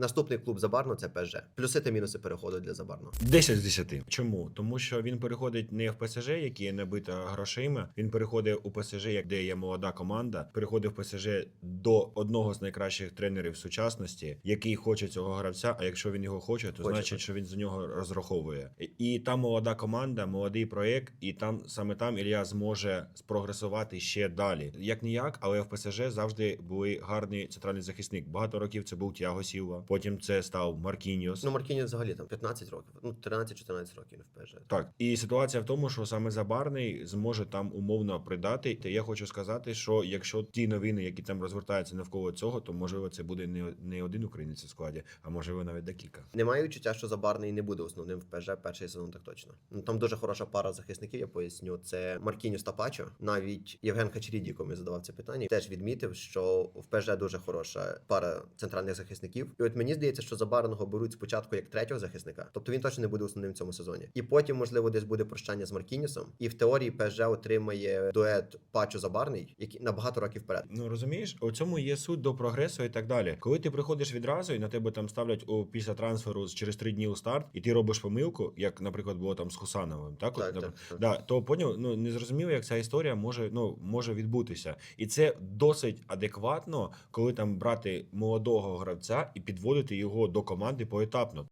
Наступний клуб Забарно це ПСЖ. Плюси та мінуси переходу для Забарно. 10 з 10. Чому? Тому що він переходить не в ПСЖ, який є набита грошима. Він переходить у ПСЖ, як де є молода команда. Переходить в ПСЖ до одного з найкращих тренерів сучасності, який хоче цього гравця. А якщо він його хоче, то Хоче, значить, що він за нього розраховує. І там молода команда, молодий проєкт, і там саме там Ілля зможе спрогресувати ще далі. Як ніяк, але в ПСЖ завжди були гарний центральний захисник. Багато років це був Тіаго Сілва, потім це став Маркіньос. Ну, Маркіні взагалі там 15 років, ну 13-14 років він в. Так, і ситуація в тому, що саме Забарний зможе там умовно придати. Та я хочу сказати, що якщо ті новини, які там розвертаються навколо цього, то можливо це буде не, не один українець у складі, а можливо навіть декілька. Немає відчуття, що Забарний не буде основним в ПСЖ перший сезон, так точно. Ну там дуже хороша пара захисників, я поясню. Це Маркінюс та Пачо. Навіть Євген Хачеріді, якому я задавав це питання, теж відмітив, що в ПСЖ дуже хороша пара центральних захисників. І от мені здається, що Забарного беруть спочатку як третього захисника, тобто він точно не буде основним в цьому сезоні. І потім, можливо, десь буде прощання з Маркінюсом. І в теорії ПСЖ отримає дует Пачо Забарний, який на багато років вперед. Ну розумієш, у цьому є суть до прогресу і так далі. Коли ти приходиш відразу і на тебе там ставлять у після трансферу через три дні у старт, і ти робиш помилку, як, наприклад, було там з Хусановим, так, Так, От, так, так. Да, то поняв, ну не зрозуміло, як ця історія може ну може відбутися, і це досить адекватно, коли там брати молодого гравця і підводити його до команди поетапно.